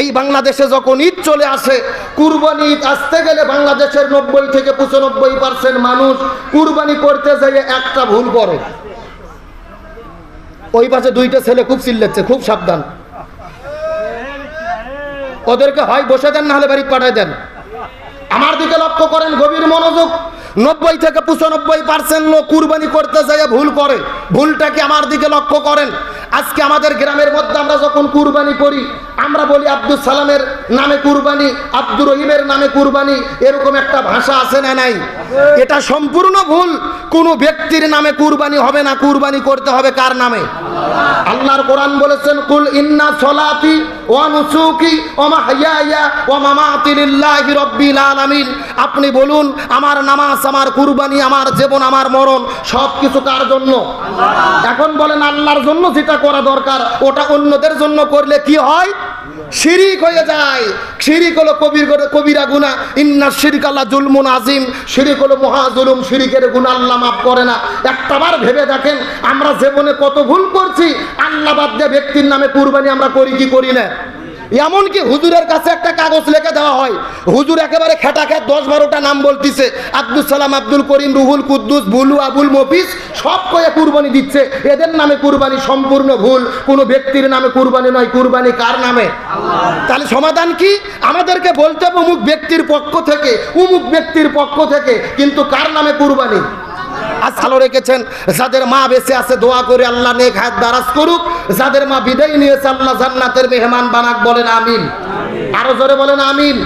এই বাংলাদেশে যখন ঈদ চলে আসে, কুরবানি ঈদ আসতে গেলে বাংলাদেশের নব্বই থেকে পঁচানব্বই পার্সেন্ট মানুষ কুরবানি করতে যাইয়ে একটা ভুল করে। ওই পাশে দুইটা ছেলে খুব চিল্লাচ্ছে, খুব সাবধান। ওদেরকে হয় বসে দেন না হলে বাড়ি পাঠায় দেন। আমার দিকে লক্ষ্য করেন, গভীর মনোযোগ। নব্বই থেকে পঁচানব্বই পার্সেন্ট লোক কুরবানি করতে যায় ভুল করে। ভুলটাকে আমার দিকে লক্ষ্য করেন। আজকে আমাদের গ্রামের মধ্যে আমরা যখন কুরবানি করি আমরা বলি আব্দুল সালামের নামে কুরবানি, আব্দুর রহিমের নামে কুরবানি, এরকম একটা ভাষা আছে না নাই? এটা সম্পূর্ণ ভুল। কোনো ব্যক্তির নামে কুরবানি হবে না, কুরবানি করতে হবে কার নামে? আল্লাহর কোরআন বলেছেন, কুল ইন্না সলাতি ওয়া নুসুকি ওয়া মাহইয়ায়া ওয়া মামাতি লিল্লাহি রাব্বিল আলামিন। আপনি বলুন, আমার নামাজ, আমার কুরবানি, আমার জীবন, আমার মরণ সব কিছু কার জন্য? এখন বলেন, আল্লাহর জন্য যেটা করা দরকার, ওটা অন্যদের জন্য করলে কি হয়? শিরিক হয়ে যায়। শিরিক হলো কবির কবিরা গুণা ইন্না শিরিক আল্লাহ জুলমুন আজিম। শিরিক হলো মহাজুলুম শিরিকের গুণা আল্লাহ মাফ করে না। একটাবার ভেবে দেখেন, আমরা জীবনে কত ভুল করছি। আল্লাহ বাদ দিয়ে ব্যক্তির নামে কুরবানি আমরা করি, কি করি না? এমনকি হুজুরের কাছে একটা কাগজ লিখে দেওয়া হয়, হুজুর একেবারে খেটা খেট দশ বারোটা নাম বলতিছে আব্দুল সালাম, আব্দুল করিম, রুহুল কুদ্দুস বুলু আবুল মফিস, সব কয়ে কুরবানি দিচ্ছে। এদের নামে কুরবানি সম্পূর্ণ ভুল, কোনো ব্যক্তির নামে কুরবানি নয়, কুরবানি কার নামে? তাহলে সমাধান কি? আমাদেরকে বলতে হবে অমুক ব্যক্তির পক্ষ থেকে, অমুক ব্যক্তির পক্ষ থেকে, কিন্তু কার নামে কুরবানি? ভালো রেখেছেন, যাদের মা বেঁচে আছে দোয়া করে আল্লাহ নেক হাত দারাজ করুক, যাদের মা বিদায় নিয়েছে আল্লাহ জান্নাতের মেহমান বানাক বলেন আমিন। আরও জোরে বলেন আমিন।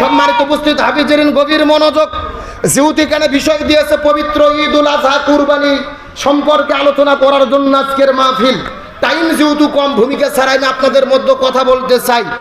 সম্মানিত উপস্থিত হাফিজেরিন, গভীর মনোযোগ, যেহেতু এখানে বিষয় দিয়েছে পবিত্র ঈদ উল আজহা কুরবানি সম্পর্কে আলোচনা করার জন্য আজকের মাহফিল। টাইম যেহেতু কম, ভূমিকা ছাড়াই আমি আপনাদের মধ্যে কথা বলতে চাই।